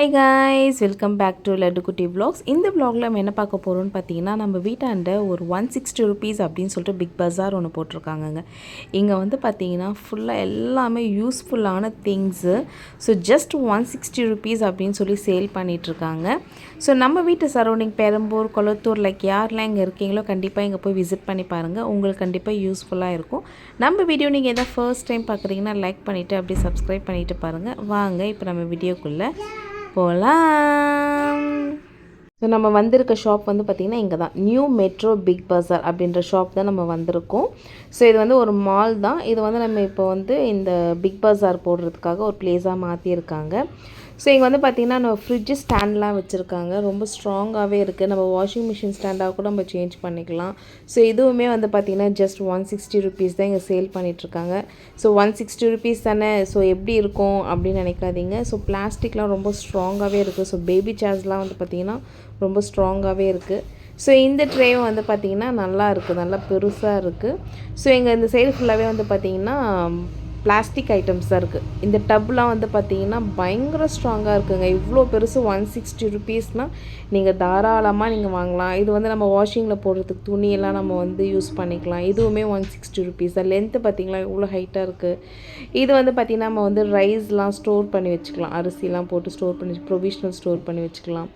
Hi guys welcome back to Laddu Kutti vlogs இந்த வ்ளாகில் நம்ம என்ன பார்க்க போகிறோம்னு பார்த்தீங்கன்னா நம்ம வீட்டாண்ட ஒரு ஒன் சிக்ஸ்டி ருபீஸ் அப்படின்னு சொல்லிட்டு பிக் பஜார் ஒன்று போட்டிருக்காங்கங்க. இங்கே வந்து பார்த்தீங்கன்னா ஃபுல்லாக எல்லாமே யூஸ்ஃபுல்லான things so just one sixty rupees அப்படின்னு சொல்லி சேல் பண்ணிகிட்ருக்காங்க ஸோ நம்ம வீட்டு சரௌண்டிங் பெரம்பூர் கொளத்தூர் லைக் யாரெலாம் இங்கே இருக்கீங்களோ கண்டிப்பாக இங்கே போய் விசிட் பண்ணி பாருங்கள் உங்களுக்கு கண்டிப்பாக யூஸ்ஃபுல்லாக இருக்கும். நம்ம வீடியோ நீங்கள் எதாவது ஃபர்ஸ்ட் டைம் பார்க்குறீங்கன்னா லைக் பண்ணிவிட்டு அப்படியே சப்ஸ்கிரைப் பண்ணிவிட்டு பாருங்கள் வாங்க இப்போ நம்ம வீடியோக்குள்ளே போகலாம் ஸோ நம்ம வந்திருக்க ஷாப் வந்து பார்த்திங்கன்னா இங்கே தான் நியூ மெட்ரோ பிக் பஸார் அப்படின்ற ஷாப் தான் நம்ம வந்திருக்கோம். ஸோ இது வந்து ஒரு மால் தான். இது வந்து நம்ம இப்போ வந்து இந்த பிக் பஸார் போடுறதுக்காக ஒரு பிளேஸாக மாற்றியிருக்காங்க ஸோ இங்கே வந்து பார்த்திங்கன்னா நம்ம ஃப்ரிட்ஜ் ஸ்டாண்ட்லாம் வச்சுருக்காங்க. ரொம்ப ஸ்ட்ராங்காகவே இருக்குது நம்ம வாஷிங் மிஷின் ஸ்டாண்டாக கூட நம்ம சேஞ்ச் பண்ணிக்கலாம். ஸோ இதுவுமே வந்து பார்த்திங்கன்னா ஜஸ்ட் ஒன் சிக்ஸ்டி ருபீஸ் தான் இங்கே சேல் பண்ணிகிட்ருக்காங்க ஸோ ஒன் சிக்ஸ்டி ருபீஸ் தானே? ஸோ எப்படி இருக்கும் அப்படின்னு நினைக்காதீங்க. ஸோ பிளாஸ்டிக்லாம் ரொம்ப ஸ்ட்ராங்காகவே இருக்குது ஸோ பேபி சேர்ஸ்லாம் வந்து பார்த்திங்கன்னா ரொம்ப ஸ்ட்ராங்காகவே இருக்குது ஸோ இந்த ட்ரேவும் வந்து பார்த்திங்கன்னா நல்லா இருக்குது நல்லா பெருசாக இருக்குது ஸோ எங்கள் இந்த சைடு ஃபுல்லாகவே வந்து பார்த்திங்கன்னா பிளாஸ்டிக் ஐட்டம்ஸ் தான் இருக்குது இந்த டப்லாம் வந்து பார்த்தீங்கன்னா பயங்கர ஸ்ட்ராங்காக இருக்குங்க. இவ்வளோ பெருசு ஒன் சிக்ஸ்டி ருபீஸ்னால் நீங்கள் தாராளமாக நீங்கள் வாங்கலாம். இது வந்து நம்ம வாஷிங்கில் போடுறதுக்கு துணியெல்லாம் நம்ம வந்து யூஸ் பண்ணிக்கலாம். இதுவுமே ஒன் சிக்ஸ்டி ருபீஸ் தான் லென்த்து பார்த்திங்களா இவ்வளோ ஹைட்டாக இருக்குது இது வந்து பார்த்திங்கன்னா நம்ம வந்து ரைஸ்லாம் ஸ்டோர் பண்ணி வச்சுக்கலாம். அரிசிலாம் போட்டு ஸ்டோர் பண்ணி ப்ரொவிஷ்னல் ஸ்டோர் பண்ணி வச்சுக்கலாம்.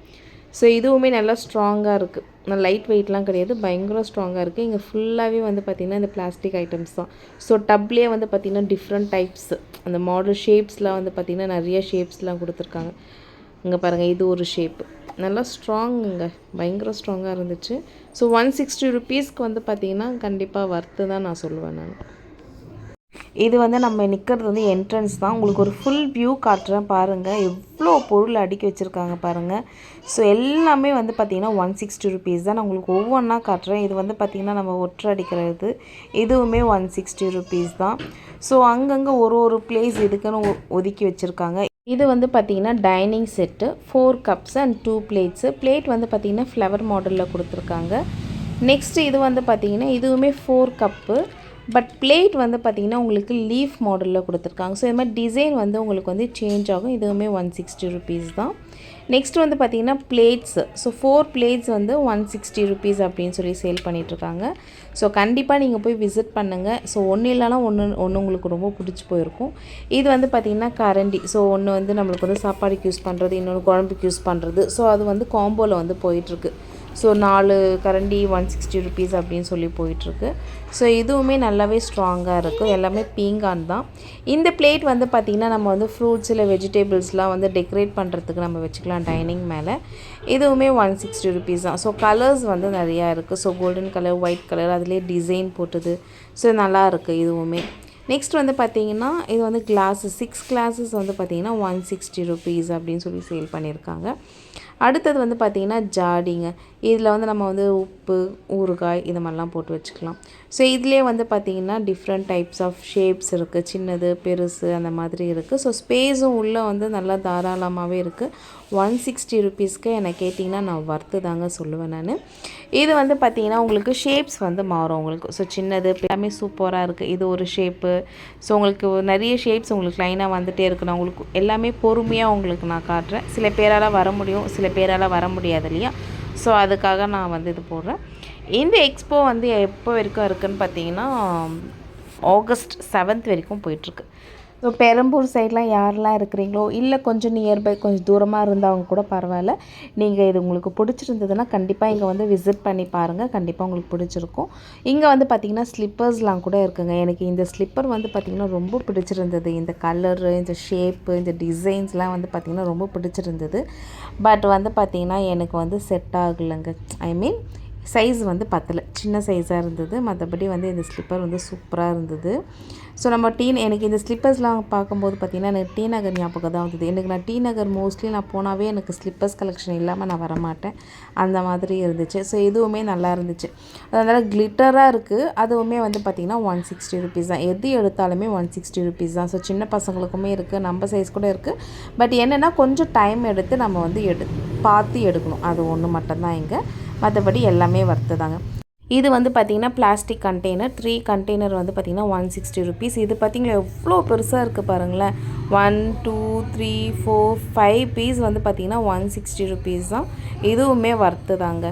ஸோ இதுவுமே நல்லா ஸ்ட்ராங்காக இருக்குது லைட் வெயிட்லாம் கிடையாது பயங்கர ஸ்ட்ராங்காக இருக்குது இங்கே ஃபுல்லாகவே வந்து பார்த்திங்கன்னா இந்த பிளாஸ்டிக் ஐட்டம்ஸ் தான். ஸோ டப்லேயே வந்து பார்த்திங்கன்னா டிஃப்ரெண்ட் டைப்ஸ் அந்த மாடல் ஷேப்ஸ்லாம் வந்து பார்த்திங்கன்னா நிறைய ஷேப்ஸ்லாம் கொடுத்துருக்காங்க. இங்கே பாருங்கள் இது ஒரு ஷேப்பு நல்லா ஸ்ட்ராங்குங்க பயங்கர ஸ்ட்ராங்காக இருந்துச்சு. ஸோ ஒன் சிக்ஸ்டி ருபீஸ்க்கு வந்து பார்த்திங்கன்னா கண்டிப்பாக வர்த்து தான் நான் சொல்லுவேன் நான். இது வந்து நம்ம நிற்கிறது வந்து என்ட்ரன்ஸ் தான். உங்களுக்கு ஒரு ஃபுல் வியூ காட்டுறேன் பாருங்கள் எவ்வளோ பொருள் அடுக்கி வச்சுருக்காங்க பாருங்கள் ஸோ எல்லாமே வந்து பார்த்திங்கன்னா ஒன் சிக்ஸ்டி ருபீஸ் தான். நான் உங்களுக்கு ஒவ்வொன்றா காட்டுறேன். இது வந்து பார்த்திங்கன்னா நம்ம ஒற்றை அடிக்கிறது. இதுவுமே ஒன் சிக்ஸ்டி ருபீஸ் தான். ஸோ அங்கங்கே ஒரு ஒரு பிளேஸ் இதுக்குன்னு ஒதுக்கி வச்சுருக்காங்க. இது வந்து பார்த்திங்கன்னா dining set four cups and two plates plate வந்து பார்த்திங்கன்னா ஃப்ளவர் மாடலில் கொடுத்துருக்காங்க. நெக்ஸ்ட்டு இது வந்து பார்த்திங்கன்னா இதுவுமே ஃபோர் கப்பு பட் பிளேட் வந்து பார்த்திங்கன்னா உங்களுக்கு லீஃப் மாடலில் கொடுத்துருக்காங்க. ஸோ இது மாதிரி டிசைன் வந்து உங்களுக்கு வந்து சேஞ்ச் ஆகும். இதுவுமே ஒன் சிக்ஸ்டி ருபீஸ் தான். நெக்ஸ்ட் வந்து பார்த்திங்கன்னா பிளேட்ஸ் ஸோ ஃபோர் பிளேட்ஸ் வந்து ஒன் சிக்ஸ்டி ருபீஸ் அப்படின்னு சொல்லி சேல் பண்ணிகிட்ருக்காங்க ஸோ கண்டிப்பாக நீங்கள் போய் விசிட் பண்ணுங்கள் ஸோ ஒன்று இல்லைனா ஒன்று ஒன்று உங்களுக்கு ரொம்ப பிடிச்சி போயிருக்கும். இது வந்து பார்த்திங்கன்னா கரண்டி. ஸோ ஒன்று வந்து நம்மளுக்கு வந்து சாப்பாடுக்கு யூஸ் பண்ணுறது இன்னொன்று குழம்புக்கு யூஸ் பண்ணுறது ஸோ அது வந்து காம்போவில் வந்து போயிட்டுருக்கு. ஸோ நாலு கரண்டி ஒன் சிக்ஸ்டி ருபீஸ் அப்படின்னு சொல்லி போயிட்டுருக்கு. ஸோ இதுவுமே நல்லாவே ஸ்ட்ராங்காக இருக்கும் எல்லாமே பீங்கான் தான். இந்த பிளேட் வந்து பார்த்திங்கன்னா நம்ம வந்து ஃப்ரூட்ஸ் இல்லை வெஜிடேபிள்ஸ்லாம் வந்து டெக்கரேட் பண்ணுறதுக்கு நம்ம வச்சுக்கலாம் டைனிங் மேலே. இதுவுமே ஒன் சிக்ஸ்டி ருபீஸ் தான். ஸோ கலர்ஸ் வந்து நிறையா இருக்குது so golden colour white colour அதுலேயே டிசைன் போட்டது. ஸோ நல்லா இருக்குது இதுவுமே. நெக்ஸ்ட் வந்து பார்த்திங்கன்னா இது வந்து கிளாஸஸ் சிக்ஸ் கிளாஸஸ் வந்து பார்த்திங்கன்னா ஒன் சிக்ஸ்டி ருபீஸ் அப்படின்னு சொல்லி சேல் பண்ணியிருக்காங்க. அடுத்தது வந்து பார்த்திங்கன்னா ஜாடிங்க. இதில் வந்து நம்ம வந்து உப்பு ஊறுகாய் இது மாதிரிலாம் போட்டு வச்சுக்கலாம். ஸோ இதுலேயே வந்து பார்த்திங்கன்னா டிஃப்ரெண்ட் டைப்ஸ் ஆஃப் ஷேப்ஸ் இருக்குது சின்னது பெருசு அந்த மாதிரி இருக்குது ஸோ ஸ்பேஸும் உள்ளே வந்து நல்லா தாராளமாகவே இருக்குது ஒன் சிக்ஸ்டி ருபீஸ்க்கு என்னை கேட்டிங்கன்னா நான் வர்த்து தாங்க சொல்லுவேன் நான். இது வந்து பார்த்திங்கன்னா உங்களுக்கு ஷேப்ஸ் வந்து மாறும் உங்களுக்கு. ஸோ சின்னது எல்லாமே சூப்பராக இருக்குது இது ஒரு ஷேப்பு ஸோ உங்களுக்கு நிறைய ஷேப்ஸ் உங்களுக்கு லைனாக வந்துகிட்டே இருக்கணும் நான் உங்களுக்கு எல்லாமே பொறுமையாக உங்களுக்கு நான் காட்டுறேன். சில பேரால் வர முடியும் சில பேரால் வர முடியாது இல்லையா? ஸோ அதுக்காக நான் வந்து இது போடுறேன். இந்த எக்ஸ்போ வந்து எப்போ வரைக்கும் இருக்குதுன்னு பார்த்தீங்கன்னா ஆகஸ்ட் செவன்த் வரைக்கும் போயிட்டுருக்கு. ஸோ பெரம்பூர் சைட்லாம் யாரெல்லாம் இருக்கிறீங்களோ இல்லை கொஞ்சம் நியர்பை கொஞ்சம் தூரமாக இருந்தவங்க கூட பரவாயில்ல. நீங்கள் இது உங்களுக்கு பிடிச்சிருந்ததுன்னா கண்டிப்பாக இங்கே வந்து விசிட் பண்ணி பாருங்கள் கண்டிப்பாக உங்களுக்கு பிடிச்சிருக்கும். இங்கே வந்து பார்த்திங்கன்னா ஸ்லிப்பர்ஸ்லாம் கூட இருக்குங்க. எனக்கு இந்த ஸ்லிப்பர் வந்து பார்த்திங்கன்னா ரொம்ப பிடிச்சிருந்தது. இந்த கலரு இந்த ஷேப்பு இந்த டிசைன்ஸ்லாம் வந்து பார்த்திங்கன்னா ரொம்ப பிடிச்சிருந்தது. பட் வந்து பார்த்திங்கன்னா எனக்கு வந்து செட் ஆகலைங்க. ஐ மீன் சைஸ் வந்து பத்தலை. சின்ன சைஸாக இருந்தது. மற்றபடி வந்து இந்த ஸ்லிப்பர் வந்து சூப்பராக இருந்தது. ஸோ நம்ம டீ எனக்கு இந்த ஸ்லிப்பர்ஸ்லாம் பார்க்கும்போது பார்த்திங்கன்னா எனக்கு டி நகர் ஞாபகம் தான் வந்தது. எனக்கு நான் டி நகர் மோஸ்ட்லி நான் போனாவே எனக்கு ஸ்லிப்பர்ஸ் கலெக்ஷன் இல்லாமல் நான் வரமாட்டேன். அந்த மாதிரி இருந்துச்சு. ஸோ இதுவுமே நல்லா இருந்துச்சு. அதனால் கிளிட்டராக இருக்குது அதுவுமே வந்து பார்த்திங்கன்னா ஒன் சிக்ஸ்டி ருபீஸ் தான். எது எடுத்தாலுமே ஒன் சிக்ஸ்டி ருபீஸ் தான். ஸோ சின்ன பசங்களுக்குமே இருக்குது நம்ம சைஸ் கூட இருக்குது பட் என்னென்னா கொஞ்சம் டைம் எடுத்து நம்ம வந்து எடு பார்த்து எடுக்கணும். அது ஒன்று மட்டும்தான் இங்கே. மற்றபடி எல்லாமே வர்த்து தாங்க. இது வந்து பார்த்திங்கன்னா பிளாஸ்டிக் கண்டெய்னர் த்ரீ கண்டெய்னர் வந்து பார்த்திங்கன்னா ஒன் சிக்ஸ்டி ருபீஸ் இது பார்த்திங்களா எவ்வளோ பெருசாக இருக்குது பாருங்களேன். One two three four five piece வந்து பார்த்திங்கன்னா ஒன் சிக்ஸ்டி ருபீஸ் தான். இதுவுமே வர்த்து தாங்க.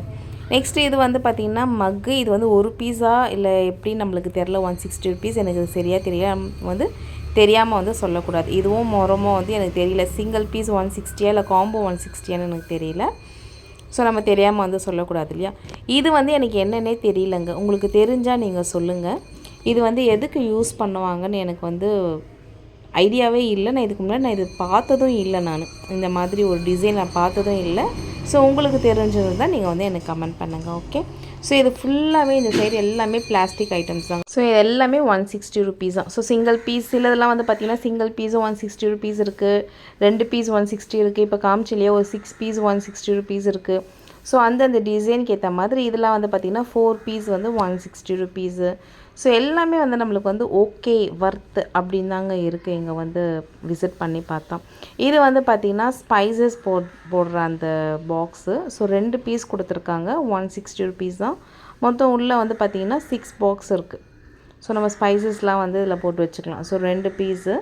நெக்ஸ்ட்டு இது வந்து பார்த்திங்கன்னா மக்கு இது வந்து ஒரு பீஸா இல்லை எப்படி நம்மளுக்கு தெரில ஒன் சிக்ஸ்டி ருபீஸ் எனக்கு இது சரியாக தெரியாம வந்து தெரியாமல் வந்து சொல்லக்கூடாது. இதுவும் மொரமோ வந்து எனக்கு தெரியல. சிங்கிள் பீஸ் ஒன் சிக்ஸ்டியா இல்லை காம்போ ஒன் சிக்ஸ்டியான்னு எனக்கு தெரியல. ஸோ நம்ம தெரியாமல் வந்து சொல்லக்கூடாது இல்லையா? இது வந்து எனக்கு என்னன்னே தெரியலங்க. உங்களுக்கு தெரிஞ்சால் நீங்கள் சொல்லுங்கள் இது வந்து எதுக்கு யூஸ் பண்ணுவாங்கன்னு எனக்கு வந்து ஐடியாவே இல்லை. நான் இதுக்கு முன்னாடி நான் இது பார்த்ததும் இல்லை நான். இந்த மாதிரி ஒரு டிசைன் நான் பார்த்ததும் இல்லை. ஸோ உங்களுக்கு தெரிஞ்சது தான் நீங்கள் வந்து எனக்கு கமெண்ட் பண்ணுங்கள் ஓகே ஸோ இது ஃபுல்லாகவே இந்த சைடு எல்லாமே பிளாஸ்டிக் ஐட்டம்ஸ் தான் ஸோ இது எல்லாமே ஒன் சிக்ஸ்டி ருபீஸ் தான். ஸோ சிங்கிள் பீஸ் சிலதெல்லாம் வந்து பார்த்திங்கன்னா சிங்கிள் பீஸும் ஒன் சிக்ஸ்டி ருபீஸ் இருக்குது ரெண்டு பீஸ் ஒன் சிக்ஸ்டி இருக்குது இப்போ காமிச்சிலேயே ஒரு six piece one sixty rupees இருக்குது ஸோ அந்தந்த டிசைனுக்கு ஏற்ற மாதிரி இதெல்லாம் வந்து பார்த்திங்கன்னா ஃபோர் பீஸ் வந்து ஒன் சிக்ஸ்டி ருபீஸு ஸோ எல்லாமே வந்து நம்மளுக்கு வந்து ஓகே ஒர்த் அப்படின்னு தாங்க இருக்குது இங்கே வந்து விசிட் பண்ணி பார்த்தோம் இது வந்து பார்த்திங்கன்னா ஸ்பைசஸ் போட் போடுற அந்த பாக்ஸு ஸோ ரெண்டு பீஸ் கொடுத்துருக்காங்க. ஒன் சிக்ஸ்டி ருபீஸ் தான். மொத்தம் உள்ளே வந்து பார்த்திங்கன்னா சிக்ஸ் பாக்ஸ் இருக்குது ஸோ நம்ம ஸ்பைசஸ்லாம் வந்து இதில் போட்டு வச்சுக்கலாம். ஸோ ரெண்டு பீஸு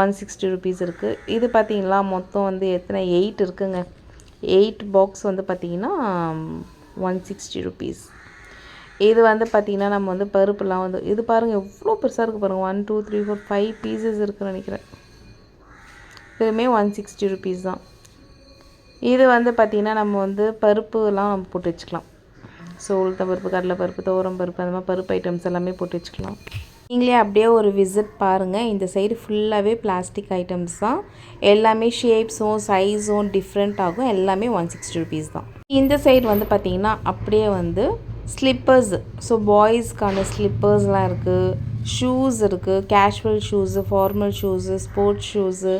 ஒன் சிக்ஸ்டி ருபீஸ் இருக்குது இது பார்த்திங்களா மொத்தம் வந்து எத்தனை? எயிட் இருக்குங்க. எயிட் பாக்ஸ் வந்து பார்த்திங்கன்னா ஒன் சிக்ஸ்டி ருபீஸ் இது வந்து பார்த்திங்கன்னா நம்ம வந்து பருப்புலாம் வந்து இது பாருங்கள் எவ்வளோ பெருசாக இருக்குது பாருங்கள் one two three four five pieces இருக்குன்னு நினைக்கிறேன். இதுவுமே ஒன் சிக்ஸ்டி ருபீஸ் தான். இது வந்து பார்த்திங்கன்னா நம்ம வந்து பருப்புலாம் நம்ம போட்டு வச்சுக்கலாம். ஸோ உளுத்த பருப்பு கடலை பருப்பு துவரம் பருப்பு அந்த மாதிரி பருப்பு ஐட்டம்ஸ் எல்லாமே போட்டு வச்சுக்கலாம். நீங்களே அப்படியே ஒரு விசிட் பாருங்கள் இந்த சைடு ஃபுல்லாகவே பிளாஸ்டிக் ஐட்டம்ஸ் தான். எல்லாமே ஷேப்ஸும் சைஸும் டிஃப்ரெண்ட் ஆகும். எல்லாமே ஒன் சிக்ஸ்டி ருபீஸ் தான். இந்த சைடு வந்து பார்த்திங்கன்னா அப்படியே வந்து ஸ்லிப்பர்ஸ் ஸோ பாய்ஸ்க்கான ஸ்லிப்பர்ஸ்லாம் இருக்குது ஷூஸ் இருக்குது casual shoes formal shoes sports shoes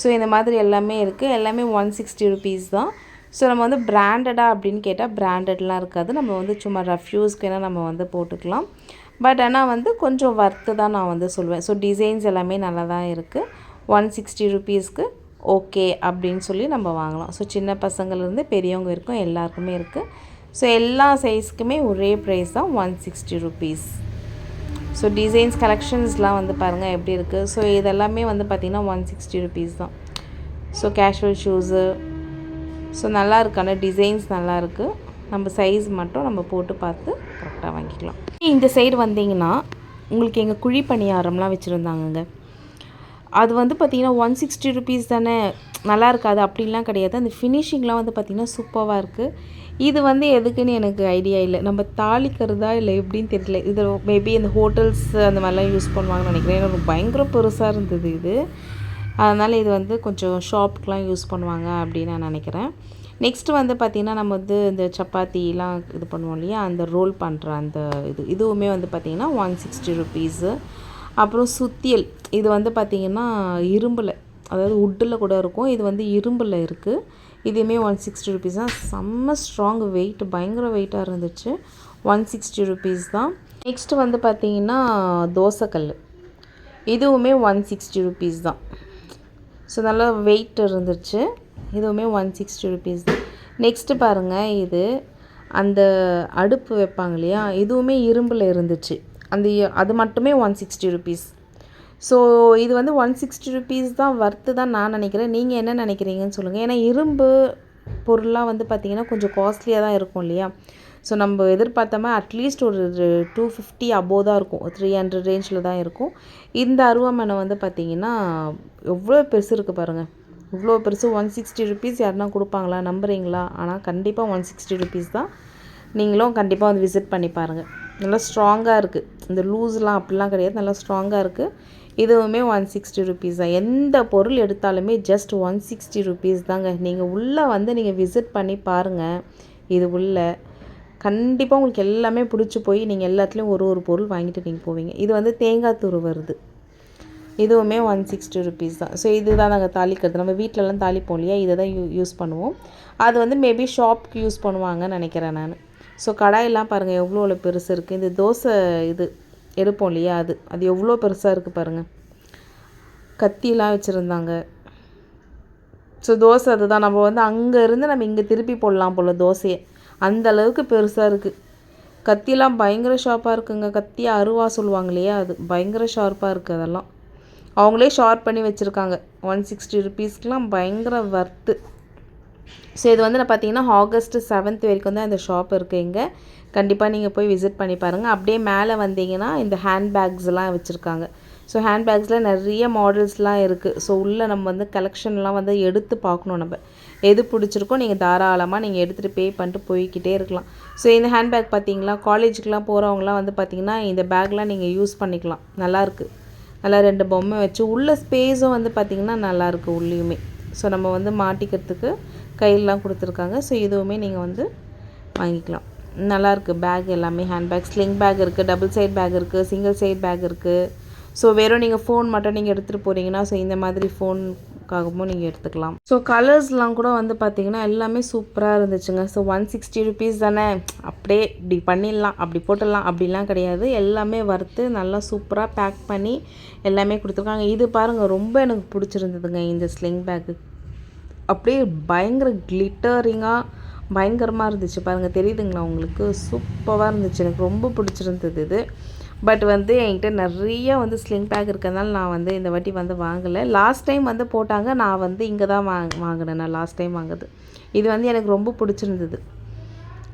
so இந்த மாதிரி எல்லாமே இருக்குது எல்லாமே ஒன் சிக்ஸ்டி ருபீஸ் தான். ஸோ நம்ம வந்து பிராண்டடாக அப்படின்னு கேட்டால் பிராண்டட்லாம் இருக்காது. நம்ம வந்து சும்மா ரஃப் யூஸ்க்கு வேணால் நம்ம வந்து போட்டுக்கலாம். பட் ஆனால் வந்து கொஞ்சம் ஒர்த்து தான் நான் வந்து சொல்லுவேன் ஸோ டிசைன்ஸ் எல்லாமே நல்லா தான் இருக்குது ஒன் சிக்ஸ்டி ருபீஸ்க்கு ஓகே அப்படின்னு சொல்லி நம்ம வாங்கலாம். ஸோ சின்ன பசங்கள்லேருந்து பெரியவங்க இருக்கும் எல்லாருக்குமே இருக்குது ஸோ எல்லா சைஸ்க்குமே ஒரே ப்ரைஸ் தான் one sixty rupees so designs கலெக்ஷன்ஸ்லாம் வந்து பாருங்கள் எப்படி இருக்குது ஸோ இதெல்லாமே வந்து பார்த்திங்கன்னா ஒன் சிக்ஸ்டி ருபீஸ் தான். ஸோ கேஷுவல் ஷூஸு ஸோ நல்லா இருக்கான டிசைன்ஸ் நல்லாயிருக்கு நம்ம சைஸ் மட்டும் நம்ம போட்டு பார்த்து கரெக்டாக வாங்கிக்கலாம். இந்த சைடு வந்தீங்கன்னா உங்களுக்கு எங்கள் குழி பணியாரம்லாம் வச்சுருந்தாங்கங்க. அது வந்து பார்த்திங்கன்னா ஒன் சிக்ஸ்டி ருபீஸ் தானே? நல்லா இருக்காது அப்படின்லாம் கிடையாது. அந்த ஃபினிஷிங்லாம் வந்து பார்த்திங்கன்னா சூப்பராக இருக்குது இது வந்து எதுக்குன்னு எனக்கு ஐடியா இல்லை. நம்ம தாளிக்கிறதா இல்லை எப்படின்னு தெரியல. இது மேபி இந்த ஹோட்டல்ஸ் அந்த மாதிரிலாம் யூஸ் பண்ணுவாங்கன்னு நினைக்கிறேன். எனக்கு பயங்கர பெருசாக இருந்தது இது. அதனால் இது வந்து கொஞ்சம் ஷாப்புக்கெலாம் யூஸ் பண்ணுவாங்க அப்படின்னு நான் நினைக்கிறேன். நெக்ஸ்ட்டு வந்து பார்த்திங்கன்னா நம்ம வந்து இந்த சப்பாத்திலாம் இது பண்ணுவோம் இல்லையா? அந்த ரோல் பண்ணுற அந்த இது. இதுவுமே வந்து பார்த்திங்கன்னா ஒன் சிக்ஸ்டி ருபீஸு அப்புறம் சுத்தியல். இது வந்து பார்த்திங்கன்னா இரும்பில். அதாவது உட்டில் கூட இருக்கும். இது வந்து இரும்பில் இருக்குது இதுவுமே ஒன் சிக்ஸ்டி ருபீஸ் தான். செம்ம ஸ்ட்ராங் வெயிட் பயங்கர வெயிட்டாக இருந்துச்சு. ஒன் சிக்ஸ்டி ருபீஸ் தான். நெக்ஸ்ட்டு வந்து பார்த்திங்கன்னா தோசைக்கல் இதுவுமே ஒன் சிக்ஸ்டி ருபீஸ் தான். ஸோ நல்லா வெயிட் இருந்துச்சு. இதுவுமே ஒன் சிக்ஸ்டி ருபீஸ் தான். நெக்ஸ்ட்டு பாருங்கள் இது அந்த அடுப்பு வைப்பாங்க இல்லையா? இதுவுமே இரும்பில் இருந்துச்சு. அந்த அது மட்டுமே ஒன் சிக்ஸ்டி ருபீஸ் ஸோ இது வந்து ஒன் சிக்ஸ்டி ருபீஸ் தான் வர்த்து தான் நான் நினைக்கிறேன். நீங்கள் என்ன நினைக்கிறீங்கன்னு சொல்லுங்கள் ஏன்னா இரும்பு பொருள்லாம் வந்து பார்த்திங்கன்னா கொஞ்சம் காஸ்ட்லியாக தான் இருக்கும் இல்லையா? ஸோ நம்ம எதிர்பார்த்தோமா அட்லீஸ்ட் ஒரு டூ ஃபிஃப்டி அபோவ் தான் இருக்கும். த்ரீ ஹண்ட்ரட் ரேஞ்சில் தான் இருக்கும். இந்த அருவாமனை வந்து பார்த்திங்கன்னா எவ்வளோ பெருசு இருக்குது பாருங்கள் இவ்வளோ பெருசு. ஒன் சிக்ஸ்டி ருபீஸ் யாருனா கொடுப்பாங்களா? நம்புறீங்களா? ஆனால் கண்டிப்பாக ஒன் சிக்ஸ்டி ருபீஸ் தான். நீங்களும் கண்டிப்பாக வந்து விசிட் பண்ணி பாருங்கள் நல்லா ஸ்ட்ராங்காக இருக்குது இந்த லூஸ்லாம் அப்படிலாம் கிடையாது. நல்லா ஸ்ட்ராங்காக இருக்குது இதுவுமே ஒன் சிக்ஸ்டி ருபீஸ் தான். எந்த பொருள் எடுத்தாலுமே ஜஸ்ட் ஒன் சிக்ஸ்டி ருபீஸ் தாங்க. நீங்கள் உள்ளே வந்து நீங்கள் விசிட் பண்ணி பாருங்கள் இது உள்ளே. கண்டிப்பாக உங்களுக்கு எல்லாமே பிடிச்சி போய் நீங்கள் எல்லாத்துலேயும் ஒரு ஒரு பொருள் வாங்கிட்டு நீங்கள் போவீங்க. இது வந்து தேங்காய் துரு வருது. இதுவுமே ஒன் சிக்ஸ்டி ருபீஸ் தான். ஸோ இது தான் நாங்கள் தாளிக்கிறது நம்ம வீட்டிலலாம் தாளிப்போம் இல்லையா? இதை தான் யூ யூஸ் பண்ணுவோம். அது வந்து மேபி ஷாப்க்கு யூஸ் பண்ணுவாங்கன்னு நினைக்கிறேன் நான். ஸோ கடாயெல்லாம் பாருங்கள் எவ்வளோ எவ்வளோ பெருசு இருக்குது இந்த தோசை இது எடுப்போம் இல்லையா? அது அது எவ்வளோ பெருசாக இருக்குது பாருங்கள் கத்திலாம் வச்சுருந்தாங்க. ஸோ தோசை அதுதான். நம்ம வந்து அங்கேருந்து நம்ம இங்கே திருப்பி போடலாம் போல் தோசையை. அந்த அளவுக்கு பெருசாக இருக்குது கத்திலாம் பயங்கர ஷார்ப்பாக இருக்குங்க. கத்தி அருவா சொல்லுவாங்க இல்லையா? அது பயங்கர ஷார்ப்பாக இருக்குது அதெல்லாம். அவங்களே ஷார்ப் பண்ணி வச்சுருக்காங்க. ஒன் சிக்ஸ்டி ருபீஸ்க்கெலாம் பயங்கர வர்த்து ஸோ இது வந்து நான் பார்த்தீங்கன்னா ஆகஸ்ட் செவன்த் வரைக்கும் தான் இந்த ஷாப் இருக்குது இங்கே. கண்டிப்பாக நீங்கள் போய் விசிட் பண்ணி பாருங்கள் அப்படியே மேலே வந்தீங்கன்னா இந்த ஹேண்ட் பேக்ஸ்லாம் வச்சுருக்காங்க. ஸோ ஹேண்ட் பேக்ஸில் நிறைய மாடல்ஸ்லாம் இருக்குது ஸோ உள்ளே நம்ம வந்து கலெக்ஷன்லாம் வந்து எடுத்து பார்க்கணும் நம்ம. எது பிடிச்சிருக்கோ நீங்கள் தாராளமாக நீங்கள் எடுத்துகிட்டு பே பண்ணிட்டு போய்கிட்டே இருக்கலாம். ஸோ இந்த ஹேண்ட் பேக் பார்த்தீங்களா? காலேஜுக்குலாம் போகிறவங்களாம் வந்து பார்த்திங்கன்னா இந்த பேக்லாம் நீங்கள் யூஸ் பண்ணிக்கலாம். நல்லாயிருக்கு நல்லா ரெண்டு பொம்மை வச்சு. உள்ள ஸ்பேஸும் வந்து பார்த்திங்கன்னா நல்லாயிருக்கு உள்ளேயுமே. ஸோ நம்ம வந்து மாட்டிக்கிறதுக்கு கையிலலாம் கொடுத்துருக்காங்க. ஸோ இதுவுமே நீங்கள் வந்து வாங்கிக்கலாம். நல்லாயிருக்கு பேக் எல்லாமே ஹேண்ட் பேக் ஸ்லிங் பேக் இருக்குது டபுள் சைட் பேக் இருக்குது சிங்கிள் சைட் பேக் இருக்குது ஸோ வெறும் நீங்கள் ஃபோன் மட்டும் நீங்கள் எடுத்துகிட்டு போகிறீங்கன்னா ஸோ இந்த மாதிரி ஃபோனுக்காகவும் நீங்கள் எடுத்துக்கலாம். ஸோ கலர்ஸ்லாம் கூட வந்து பார்த்தீங்கன்னா எல்லாமே சூப்பராக இருந்துச்சுங்க. ஸோ ஒன் சிக்ஸ்டி ருபீஸ் தானே? அப்படியே இப்படி பண்ணிடலாம் அப்படி போட்டுடலாம் அப்படிலாம் கிடையாது. எல்லாமே வறுத்து நல்லா சூப்பராக பேக் பண்ணி எல்லாமே கொடுத்துருக்காங்க. இது பாருங்கள் ரொம்ப எனக்கு பிடிச்சிருந்ததுங்க இந்த ஸ்லிங் பேக்கு அப்படியே பயங்கர கிளிட்டரிங்காக பயங்கரமாக இருந்துச்சு. பாருங்கள் தெரியுதுங்களா உங்களுக்கு? சூப்பராக இருந்துச்சு. எனக்கு ரொம்ப பிடிச்சிருந்தது இது. பட் வந்து என்கிட்ட நிறைய வந்து ஸ்லிங் பேக் இருக்கிறதுனால நான் வந்து இந்த வாட்டி வந்து வாங்கலை. லாஸ்ட் டைம் வந்து போட்டாங்க. நான் வந்து இங்கே தான் வாங் வாங்கினேன். நான் லாஸ்ட் டைம் வாங்குது இது வந்து எனக்கு ரொம்ப பிடிச்சிருந்தது.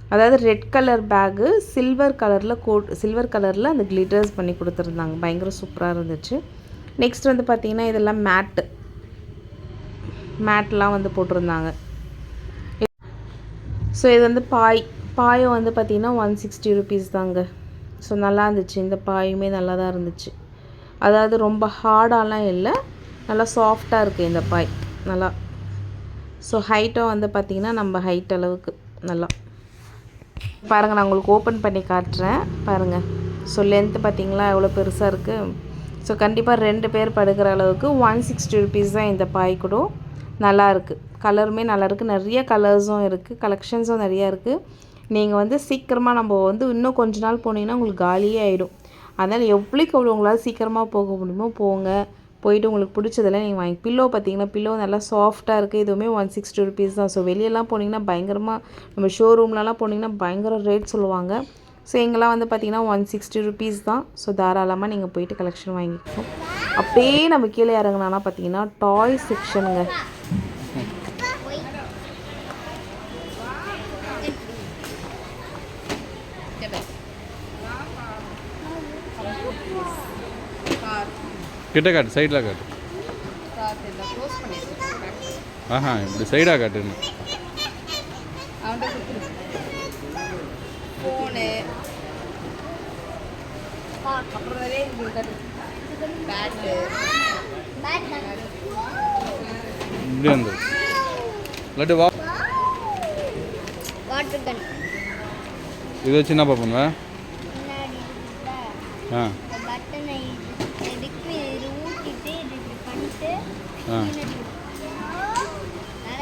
அதாவது ரெட் கலர் பேகு சில்வர் கலரில் கோட் சில்வர் கலரில் அந்த கிளிட்டர்ஸ் பண்ணி கொடுத்துருந்தாங்க. பயங்கர சூப்பராக இருந்துச்சு. நெக்ஸ்ட் வந்து பார்த்திங்கன்னா இதெல்லாம் மேட்டு மேட்லாம் வந்து போட்டிருந்தாங்க. ஸோ இது வந்து பாய். பாயம் வந்து பார்த்திங்கன்னா ஒன் சிக்ஸ்டி ருபீஸ் தாங்க. ஸோ நல்லா இருந்துச்சு. இந்த பாயுமே நல்லா தான் இருந்துச்சு. அதாவது ரொம்ப ஹார்டாலாம் இல்லை. நல்லா சாஃப்டாக இருக்குது இந்த பாய். நல்லா. ஸோ ஹைட்டும் வந்து பார்த்திங்கன்னா நம்ம ஹைட் அளவுக்கு நல்லா. பாருங்கள் நான் உங்களுக்கு ஓப்பன் பண்ணி காட்டுறேன். பாருங்கள் ஸோ லென்த்து பார்த்திங்களா? எவ்வளோ பெருசாக இருக்குது ஸோ கண்டிப்பாக ரெண்டு பேர் படுக்கிற அளவுக்கு ஒன் சிக்ஸ்டி ருபீஸ் தான் இந்த பாய் கூட. நல்லாயிருக்கு. கலருமே நல்லா இருக்குது நிறைய கலர்ஸும் இருக்குது கலெக்ஷன்ஸும் நிறையா இருக்குது நீங்கள் வந்து சீக்கிரமாக நம்ம வந்து இன்னும் கொஞ்ச நாள் போனீங்கன்னா உங்களுக்கு காலியே ஆகிடும் அதனால் எவ்வளோக்கு எவ்வளோ உங்களால் சீக்கிரமாக போக முடியுமோ போங்க. போயிட்டு உங்களுக்கு பிடிச்சதெல்லாம் நீங்கள் வாங்கி பில்லோ பார்த்தீங்கன்னா பில்லோ நல்லா சாஃப்டாக இருக்குது இதுவுமே ஒன் சிக்ஸ்டி ருபீஸ் தான். ஸோ வெளியெல்லாம் போனீங்கன்னா பயங்கரமாக நம்ம ஷோரூம்லலாம் போனீங்கன்னா பயங்கர ரேட் சொல்லுவாங்க. ஸோ எங்கெல்லாம் வந்து பார்த்திங்கன்னா ஒன் சிக்ஸ்டி ருபீஸ் தான். ஸோ தாராளமாக நீங்கள் போயிட்டு கலெக்ஷன் வாங்கிக்கணும் அப்படியே நம்ம கீழே இறங்கினாலாம் பார்த்தீங்கன்னா டாய் செக்ஷனுங்க கிட்ட காட்டு சைடில் காட்டு. ஆஹா இப்படி சைடாக காட்டுன்னு. இப்படி வந்து இல்லாட்டி வா. இது முன்னாடி இருக்குல்ல, ஆ. இதுக்கு இது ஊட்டிட்டு இது இப்படி பண்ணிட்டு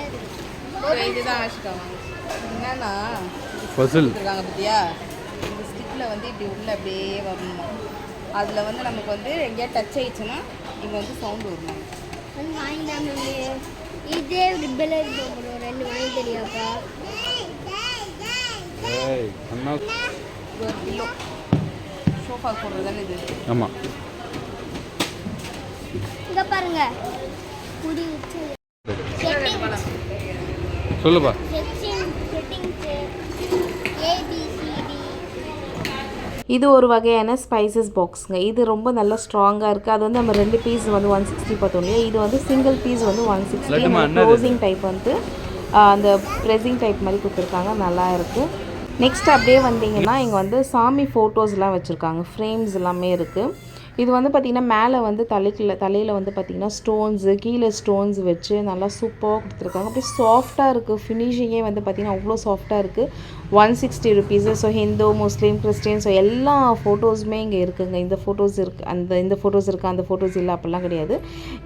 இருக்கு. இதுதான் ஆஷிகா என்னன்னா பசில். கொடுத்துருக்காங்க பார்த்தியா இந்த ஸ்டிக்கில் வந்து இப்படி உள்ள அப்படியே வரணும்? அதில் வந்து நமக்கு வந்து எங்கேயா டச் ஆயிடுச்சுன்னா இங்கே வந்து சவுண்டு வரும்? வந்து வாங்கிட்டாங்க இதே ரிப்பல் இருக்கும் ஒரு ரெண்டு மணி தெரியாப்பா ஒரு கிலோ சோஃபா போடுறது தானே இது? ஆமாம் இங்க பாருங்க. புடி வச்சு செட்டிங்ஸ் சொல்லுப்பா செட்டிங் செட்டிங்ஸ் ஏபிசிடி இது ஒரு வகையான ஸ்பைசஸ் பாக்ஸுங்க இது ரொம்ப நல்லா ஸ்ட்ராங்காக இருக்குது அது வந்து நம்ம ரெண்டு பீஸ் வந்து ஒன் சிக்ஸ்டி பார்த்தோம் இல்லையா? இது வந்து சிங்கிள் பீஸ் வந்து ஒன் சிக்ஸ்டி? க்ளோசிங் டைப் வந்து அந்த ப்ரெஸிங் டைப் மாதிரி கொடுத்துருக்காங்க. நல்லா இருக்குது நெக்ஸ்ட் அப்படியே வந்தீங்கன்னா இங்கே வந்து சாமி ஃபோட்டோஸ்லாம் வச்சுருக்காங்க. ஃப்ரேம்ஸ் எல்லாமே இருக்குது இது வந்து பார்த்திங்கன்னா மேலே வந்து தலைக்குள்ள தலையில் வந்து பார்த்திங்கன்னா ஸ்டோன்ஸு கீழே ஸ்டோன்ஸ் வச்சு நல்லா சூப்பராக கொடுத்துருக்காங்க. அப்படியே சாஃப்டாக இருக்குது ஃபினிஷிங்கே வந்து பார்த்திங்கன்னா அவ்வளோ சாஃப்டாக இருக்குது one sixty rupees so Hindu Muslim Christian so எல்லா ஃபோட்டோஸுமே இங்கே இருக்குங்க. இந்த ஃபோட்டோஸ் இருக்குது அந்த இந்த ஃபோட்டோஸ் இருக்குது அந்த ஃபோட்டோஸ் இல்லை அப்படிலாம் கிடையாது.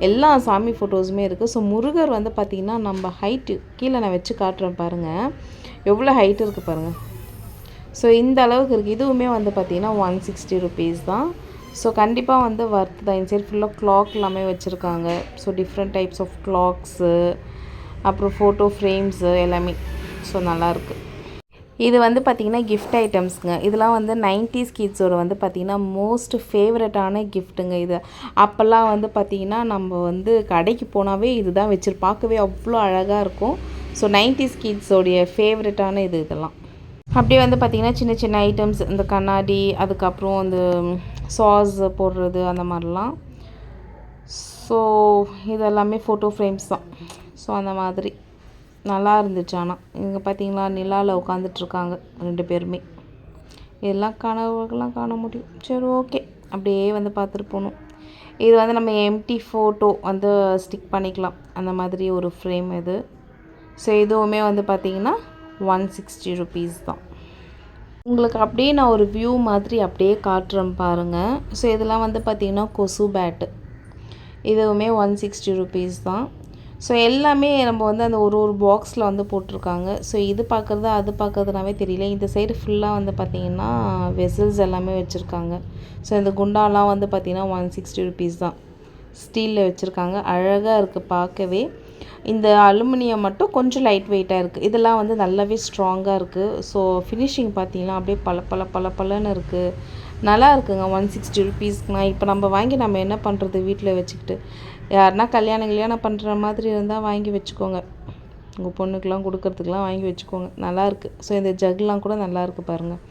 எல்லா சாமி ஃபோட்டோஸுமே இருக்குது ஸோ முருகர் வந்து பார்த்திங்கன்னா நம்ம ஹைட்டு கீழே நான் வச்சு காட்டுறேன் பாருங்கள் எவ்வளோ ஹைட் இருக்குது பாருங்கள் ஸோ இந்த அளவுக்கு இருக்குது இதுவுமே வந்து பார்த்திங்கன்னா ஒன் சிக்ஸ்டி ருபீஸ் தான். ஸோ கண்டிப்பாக வந்து ஒர்த் தான். இந்த சைடு ஃபுல்லாக கிளாக் எல்லாமே வச்சுருக்காங்க. So different types of clocks அப்புறம் ஃபோட்டோ ஃப்ரேம்ஸு எல்லாமே. ஸோ நல்லாயிருக்கு இது வந்து பார்த்திங்கன்னா கிஃப்ட் ஐட்டம்ஸுங்க இதெல்லாம் வந்து நைன்டிஸ் கிட்ஸோட வந்து பார்த்திங்கன்னா மோஸ்ட் ஃபேவரட்டான கிஃப்ட்டுங்க இது. அப்போல்லாம் வந்து பார்த்திங்கன்னா நம்ம வந்து கடைக்கு போனாவே இதுதான் வச்சு பார்க்கவே அவ்வளோ அழகாக இருக்கும். ஸோ நைன்டிஸ் கிட்ஸோடைய ஃபேவரட்டான இது இதெல்லாம். அப்படியே வந்து பார்த்திங்கன்னா சின்ன சின்ன ஐட்டம்ஸ் இந்த கண்ணாடி அதுக்கப்புறம் இந்த சாஸ் போடுறது அந்த மாதிரிலாம். ஸோ இதெல்லாமே ஃபோட்டோ ஃப்ரேம்ஸ் தான். ஸோ அந்த மாதிரி. நல்லா இருந்துச்சு ஆனால் இங்கே பார்த்தீங்களா நிலாவில் உட்காந்துட்ருக்காங்க ரெண்டு பேருமே. இதெல்லாம் கனவுகள்லாம் காண முடியும். சரி ஓகே அப்படியே வந்து பார்த்துட்டு போகணும். இது வந்து நம்ம எம்டி ஃபோட்டோ வந்து ஸ்டிக் பண்ணிக்கலாம். அந்த மாதிரி ஒரு ஃப்ரேம் இது. ஸோ இதுவுமே வந்து பார்த்திங்கன்னா ஒன் சிக்ஸ்டி ருபீஸ் தான். உங்களுக்கு அப்படியே நான் ஒரு வியூ மாதிரி அப்படியே காட்டுறேன் பாருங்கள் ஸோ இதெல்லாம் வந்து பார்த்திங்கன்னா கொசு பேட்டு இதுவுமே ஒன் சிக்ஸ்டி ருபீஸ் தான். ஸோ எல்லாமே நம்ம வந்து அந்த ஒரு ஒரு பாக்ஸில் வந்து போட்டிருக்காங்க. ஸோ இது பார்க்குறது அது பார்க்குறதுனாவே தெரியல. இந்த சைடு ஃபுல்லாக வந்து பார்த்திங்கன்னா வெசல்ஸ் எல்லாமே வச்சுருக்காங்க. ஸோ இந்த குண்டாலாம் வந்து பார்த்திங்கன்னா ஒன் சிக்ஸ்டி ருபீஸ் தான். ஸ்டீலில் வச்சுருக்காங்க. அழகாக இருக்குது பார்க்கவே. இந்த அலுமினியம் மட்டும் கொஞ்சம் லைட் வெயிட்டாக இருக்குது இதெல்லாம் வந்து நல்லாவே ஸ்ட்ராங்காக இருக்குது ஸோ ஃபினிஷிங் பார்த்தீங்கன்னா அப்படியே பல பல பல பலன்னு இருக்குது நல்லா இருக்குங்க. ஒன் சிக்ஸ்டி ருபீஸ்க்குனா இப்போ நம்ம வாங்கி நம்ம என்ன பண்ணுறது வீட்டில் வச்சுக்கிட்டு? யாருன்னா கல்யாணம் கல்யாணம் பண்ணுற மாதிரி இருந்தால் வாங்கி வச்சுக்கோங்க. உங்கள் பொண்ணுக்கெலாம் கொடுக்கறதுக்கெலாம் வாங்கி வச்சுக்கோங்க. நல்லாயிருக்கு ஸோ இந்த ஜக்லாம் கூட நல்லா இருக்குது பாருங்கள்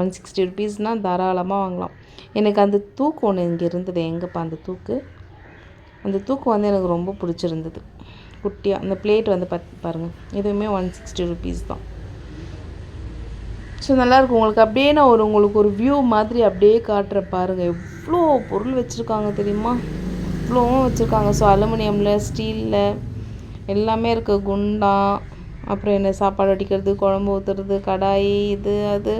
ஒன் சிக்ஸ்டி ருபீஸ்னால் தாராளமாக வாங்கலாம். எனக்கு அந்த தூக்கு ஒன்று இங்கே இருந்தது. எங்கேப்பா அந்த தூக்கு? அந்த தூக்கு வந்து எனக்கு ரொம்ப பிடிச்சிருந்தது. குட்டியாக அந்த பிளேட் வந்து பத் பாருங்கள் இதுவுமே ஒன் சிக்ஸ்டி ருபீஸ் தான். ஸோ நல்லாயிருக்கும் உங்களுக்கு அப்படியே நான் ஒரு உங்களுக்கு ஒரு வியூ மாதிரி அப்படியே காட்டுறேன் பாருங்கள் எவ்வளோ பொருள் வச்சுருக்காங்க தெரியுமா? இவ்வளோவும் வச்சுருக்காங்க. ஸோ அலுமினியமில் ஸ்டீலில் எல்லாமே இருக்குது குண்டா அப்புறம் என்ன சாப்பாடு அடிக்கிறது குழம்பு ஊற்றுறது கடாய் இது அது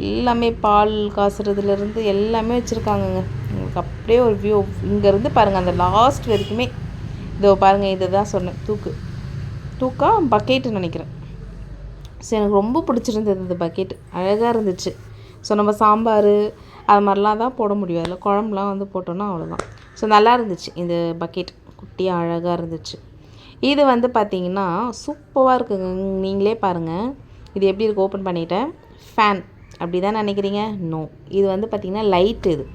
எல்லாமே பால் காசுறதுலேருந்து எல்லாமே வச்சுருக்காங்கங்க. உங்களுக்கு அப்படியே ஒரு வியூ இங்கேருந்து பாருங்கள் அந்த லாஸ்ட் வரைக்குமே இதோ பாருங்கள் இதை தான் சொன்னேன் தூக்கு. தூக்கா பக்கெட்டு நினைக்கிறேன். ஸோ எனக்கு ரொம்ப பிடிச்சிருந்தது இந்த பக்கெட் அழகாக இருந்துச்சு. ஸோ நம்ம சாம்பார் அது மாதிரிலாம் தான் போட முடியும். அதில் குழம்புலாம் வந்து போட்டோன்னா அவ்வளோதான் ஸோ நல்லா இருந்துச்சு இந்த பக்கெட் குட்டியாக அழகாக இருந்துச்சு. இது வந்து பார்த்திங்கன்னா சூப்பராக இருக்குங்க. நீங்களே பாருங்கள் இது எப்படி இருக்குது ஓப்பன் பண்ணிட்டேன். ஃபேன் அப்படி தான் நினைக்கிறீங்க? நோ இது வந்து பார்த்திங்கன்னா லைட் இது.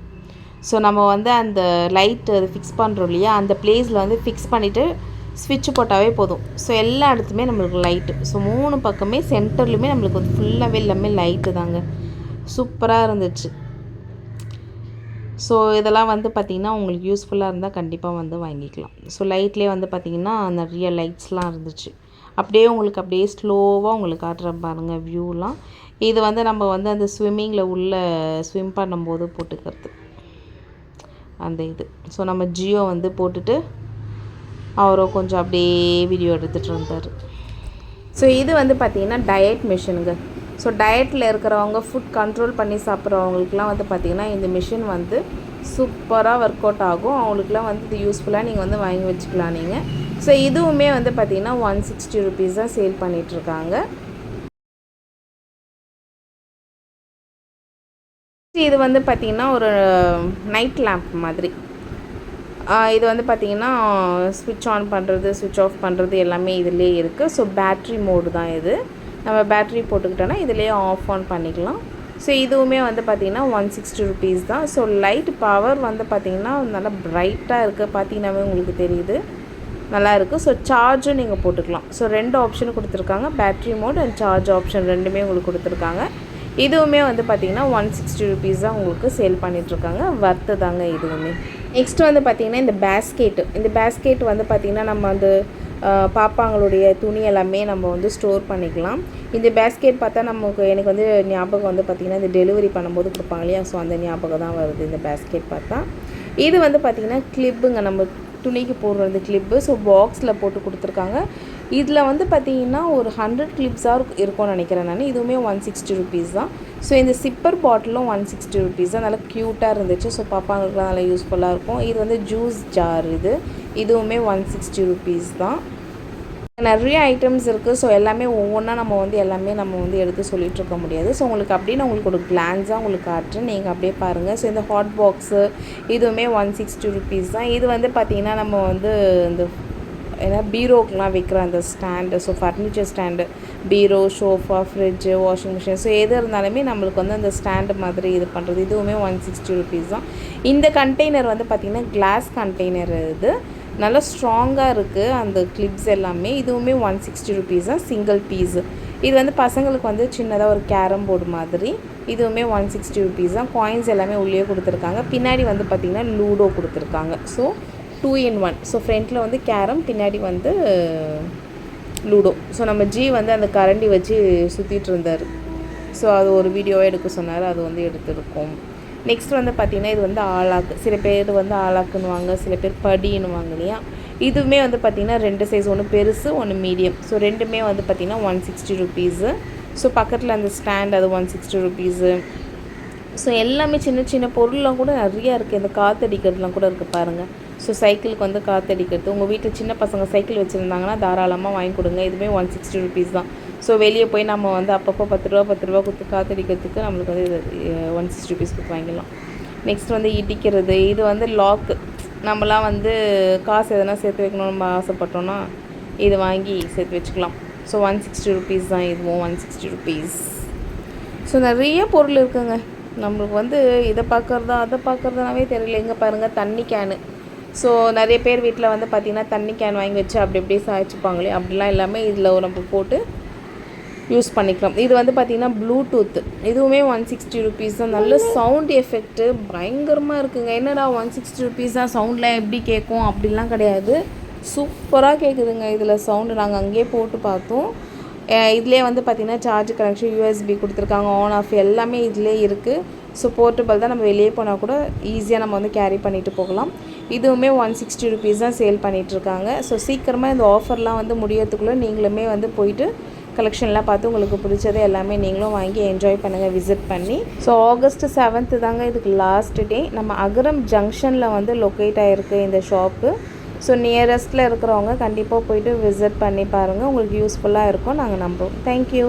ஸோ நம்ம வந்து அந்த லைட்டு அது ஃபிக்ஸ் பண்ணுறோம் இல்லையா? அந்த பிளேஸில் வந்து ஃபிக்ஸ் பண்ணிவிட்டு ஸ்விட்ச் போட்டாவே போதும். ஸோ எல்லா இடத்துமே நம்மளுக்கு லைட்டு ஸோ மூணு பக்கமே சென்டர்லையுமே நம்மளுக்கு வந்து ஃபுல்லாகவே எல்லாமே லைட்டு தாங்க. சூப்பராக இருந்துச்சு. ஸோ இதெல்லாம் வந்து பார்த்திங்கன்னா உங்களுக்கு யூஸ்ஃபுல்லாக இருந்தால் கண்டிப்பாக வந்து வாங்கிக்கலாம். ஸோ லைட்லேயே வந்து பார்த்திங்கன்னா நிறைய லைட்ஸ்லாம் இருந்துச்சு. அப்படியே உங்களுக்கு அப்படியே ஸ்லோவாக உங்களுக்கு காட்டுற பாருங்கள் வியூலாம் இது வந்து நம்ம வந்து அந்த ஸ்விம்மிங்கில் உள்ள ஸ்விம் பண்ணும்போது போட்டுக்கிறது. அந்த இது. ஸோ நம்ம ஜியோ வந்து போட்டுட்டு அவரோ கொஞ்சம் அப்படியே வீடியோ எடுத்துகிட்டு இருந்தார். ஸோ இது வந்து பார்த்திங்கன்னா டயட் மிஷினுங்க ஸோ டயட்டில் இருக்கிறவங்க ஃபுட் கண்ட்ரோல் பண்ணி சாப்பிட்றவங்களுக்குலாம் வந்து பார்த்திங்கன்னா இந்த மிஷின் வந்து சூப்பராக ஒர்க் அவுட் ஆகும். அவங்களுக்குலாம் வந்து இது யூஸ்ஃபுல்லாக நீங்கள் வந்து வாங்கி வச்சுக்கலாம் நீங்கள் ஸோ இதுவுமே வந்து பார்த்திங்கன்னா ஒன் சிக்ஸ்டி ருபீஸ் தான் சேல் பண்ணிகிட்ருக்காங்க இது வந்து பார்த்திங்கன்னா ஒரு நைட் லேம்ப் மாதிரி. இது வந்து பார்த்திங்கன்னா ஸ்விட்ச் ஆன் பண்ணுறது ஸ்விட்ச் ஆஃப் பண்ணுறது எல்லாமே இதிலே இருக்குது ஸோ பேட்ரி மோடு தான் இது. நம்ம பேட்ரி போட்டுக்கிட்டோன்னா இதிலே ஆஃப் ஆன் பண்ணிக்கலாம். ஸோ இதுவுமே வந்து பார்த்திங்கன்னா ஒன் சிக்ஸ்டி ருபீஸ் தான். ஸோ லைட் பவர் வந்து பார்த்திங்கன்னா நல்லா ப்ரைட்டாக இருக்குது பார்த்தீங்கன்னாவே உங்களுக்கு தெரியுது. நல்லா இருக்குது ஸோ சார்ஜும் நீங்கள் போட்டுக்கலாம். ஸோ ரெண்டு ஆப்ஷன் கொடுத்துருக்காங்க. Battery mode and charge option ரெண்டுமே உங்களுக்கு கொடுத்துருக்காங்க. இதுவுமே வந்து பார்த்திங்கன்னா ஒன் சிக்ஸ்டி ருபீஸ் தான் உங்களுக்கு சேல் பண்ணிகிட்ருக்காங்க வர்த்து தாங்க இதுவுமே. நெக்ஸ்ட் வந்து பார்த்திங்கன்னா இந்த பேஸ்கெட்டு இந்த பேஸ்கெட் வந்து பார்த்திங்கன்னா நம்ம வந்து பாப்பாங்களுடைய துணி எல்லாமே நம்ம வந்து ஸ்டோர் பண்ணிக்கலாம். இந்த பேஸ்கெட் பார்த்தா நமக்கு எனக்கு வந்து ஞாபகம் வந்து பார்த்திங்கன்னா இந்த டெலிவரி பண்ணும்போது கொடுப்பாங்க இல்லையா? ஸோ அந்த ஞாபகம் தான் வருது இந்த பேஸ்கெட் பார்த்தா. இது வந்து பார்த்திங்கன்னா கிளிப்புங்க நம்ம துணிக்கு போடுறது கிளிப்பு ஸோ பாக்ஸில் போட்டு கொடுத்துருக்காங்க. இதில் வந்து பார்த்தீங்கன்னா ஒரு ஹண்ட்ரட் கிளிப்ஸாக இருக்கும்னு நினைக்கிறேன் நான். இதுவுமே ஒன் சிக்ஸ்டி ருபீஸ் தான். ஸோ இந்த சிப்பர் பாட்டிலும் ஒன் சிக்ஸ்டி ருபீஸ் தான். நல்லா க்யூட்டாக இருந்துச்சு. ஸோ பாப்பாங்களுக்குலாம் நல்லா யூஸ்ஃபுல்லாக இருக்கும். இது வந்து ஜூஸ் ஜார் இது. இதுவுமே ஒன் சிக்ஸ்டி ருபீஸ் தான். நிறைய ஐட்டம்ஸ் இருக்குது ஸோ எல்லாமே ஒவ்வொன்றா நம்ம வந்து எல்லாமே நம்ம வந்து எடுத்து சொல்லிகிட்டு இருக்க முடியாது. ஸோ உங்களுக்கு அப்படியே நான் உங்களுக்கு ஒரு கிளான்ஸாக உங்களுக்கு காட்டுறேன். நீங்கள் அப்படியே பாருங்கள் ஸோ இந்த ஹாட் பாக்ஸு இதுவுமே ஒன் சிக்ஸ்டி ருபீஸ் தான். இது வந்து பார்த்திங்கன்னா நம்ம வந்து இந்த ஏன்னா பீரோக்கெலாம் விற்கிற அந்த stand so furniture stand bureau sofa fridge washing machine so எது இருந்தாலுமே நம்மளுக்கு வந்து அந்த ஸ்டாண்டு மாதிரி இது பண்ணுறது இதுவுமே ஒன் சிக்ஸ்டி ருபீஸ் தான். இந்த கண்டெய்னர் வந்து பார்த்திங்கன்னா கிளாஸ் கண்டெய்னர் இது. நல்லா ஸ்ட்ராங்காக இருக்குது அந்த கிளிப்ஸ் எல்லாமே இதுவுமே ஒன் சிக்ஸ்டி ருபீஸ் தான் சிங்கிள் பீஸு இது வந்து பசங்களுக்கு வந்து சின்னதாக ஒரு கேரம் போர்டு மாதிரி. இதுவுமே ஒன் சிக்ஸ்டி ருபீஸ் தான். காயின்ஸ் எல்லாமே உள்ளே கொடுத்துருக்காங்க. பின்னாடி வந்து பார்த்திங்கன்னா லூடோ கொடுத்துருக்காங்க. So two in one so ஃப்ரண்ட்டில் வந்து கேரம் பின்னாடி வந்து லூடோ ஸோ நம்ம ஜி வந்து அந்த கரண்டி வச்சு சுற்றிட்டு இருந்தார். ஸோ அது ஒரு வீடியோவாக எடுக்க சொன்னார். அது வந்து எடுத்துருக்கோம். நெக்ஸ்ட் வந்து பார்த்திங்கன்னா இது வந்து ஆளாக்கு. சில பேர் வந்து ஆளாக்குன்னுவாங்க. சில பேர் படின்னுவாங்க இல்லையா? இதுவுமே வந்து பார்த்திங்கன்னா ரெண்டு சைஸ் ஒன்று பெருசு ஒன்று மீடியம் ஸோ ரெண்டுமே வந்து பார்த்திங்கன்னா ஒன் சிக்ஸ்டி ருபீஸு ஸோ பக்கத்தில் அந்த ஸ்டாண்ட் அது ஒன் சிக்ஸ்டி ருபீஸு ஸோ எல்லாமே சின்ன சின்ன பொருள்லாம் கூட நிறையா இருக்குது இந்த காற்றடிக்கிறதுலாம் கூட இருக்குது பாருங்கள் ஸோ சைக்கிளுக்கு வந்து காற்றடிக்கிறது உங்கள் வீட்டில் சின்ன பசங்க சைக்கிள் வச்சுருந்தாங்கன்னா தாராளமாக வாங்கி கொடுங்க. இதுவுமே ஒன் சிக்ஸ்டி ருபீஸ் தான். ஸோ வெளியே போய் நம்ம வந்து அப்பப்போ பத்து ரூபா பத்து ரூபா கொடுத்து காற்றடிக்கிறதுக்கு நம்மளுக்கு வந்து இது ஒன் சிக்ஸ்டி ருபீஸ் கொடுத்து வாங்கிடலாம். நெக்ஸ்ட் வந்து இடிக்கிறது. இது வந்து லாக்கு நம்மலாம் வந்து காசு எதனா சேர்த்து வைக்கணும்னு நம்ம ஆசைப்பட்டோன்னா இது வாங்கி சேர்த்து வச்சுக்கலாம். ஸோ ஒன் சிக்ஸ்டி ருபீஸ் தான் இதுவும் ஒன் சிக்ஸ்டி ருபீஸ் ஸோ நிறைய பொருள் இருக்குங்க. நம்மளுக்கு வந்து இதை பார்க்குறதா அதை பார்க்குறதுனாவே தெரியல. எங்கே பாருங்கள் தண்ணி கேனு ஸோ நிறைய பேர் வீட்டில் வந்து பார்த்திங்கன்னா தண்ணி கேன் வாங்கி வச்சு அப்படி இப்படி சாய்ச்சிப்பாங்களே. அப்படிலாம் எல்லாமே இதில் நம்ம போட்டு யூஸ் பண்ணிக்கலாம். இது வந்து பார்த்திங்கன்னா ப்ளூடூத் இதுவுமே ஒன் சிக்ஸ்டி ருபீஸ் தான். நல்ல சவுண்ட் எஃபெக்ட்டு பயங்கரமாக இருக்குங்க. என்னடா ஒன் சிக்ஸ்டி ருபீஸ் தான்? சவுண்ட்லாம் எப்படி கேட்கும்? அப்படிலாம் கிடையாது. சூப்பராக கேட்குதுங்க இதில் சவுண்டு நாங்கள் அங்கேயே போட்டு பார்த்தோம். இதிலே வந்து பார்த்திங்கன்னா சார்ஜ் கனெக்ஷன் யூஎஸ்பி கொடுத்துருக்காங்க ஆன் ஆஃப் எல்லாமே இதிலே இருக்குது ஸோ போர்ட்டபிள் தான் நம்ம வெளியே போனால் கூட ஈஸியாக நம்ம வந்து கேரி பண்ணிட்டு போகலாம். இதுவுமே ஒன் சிக்ஸ்டி ருபீஸ் தான் சேல் பண்ணிகிட்ருக்காங்க ஸோ சீக்கிரமாக இந்த ஆஃபர்லாம் வந்து முடியறதுக்குள்ளே நீங்களுமே வந்து போயிட்டு கலெக்ஷன்லாம் பார்த்து உங்களுக்கு பிடிச்சதை எல்லாமே நீங்களும் வாங்கி என்ஜாய் பண்ணுங்கள் விசிட் பண்ணி. ஸோ ஆகஸ்ட் செவன்த்து தாங்க இதுக்கு லாஸ்ட் டே நம்ம அகரம் ஜங்ஷனில் வந்து லொக்கேட் ஆகிருக்கு இந்த ஷாப்பு ஸோ நியரஸ்ட்டில் இருக்கிறவங்க கண்டிப்பாக போயிட்டு விசிட் பண்ணி பாருங்கள் உங்களுக்கு யூஸ்ஃபுல்லாக இருக்கும். நாங்கள் நம்புகிறோம் தேங்க்யூ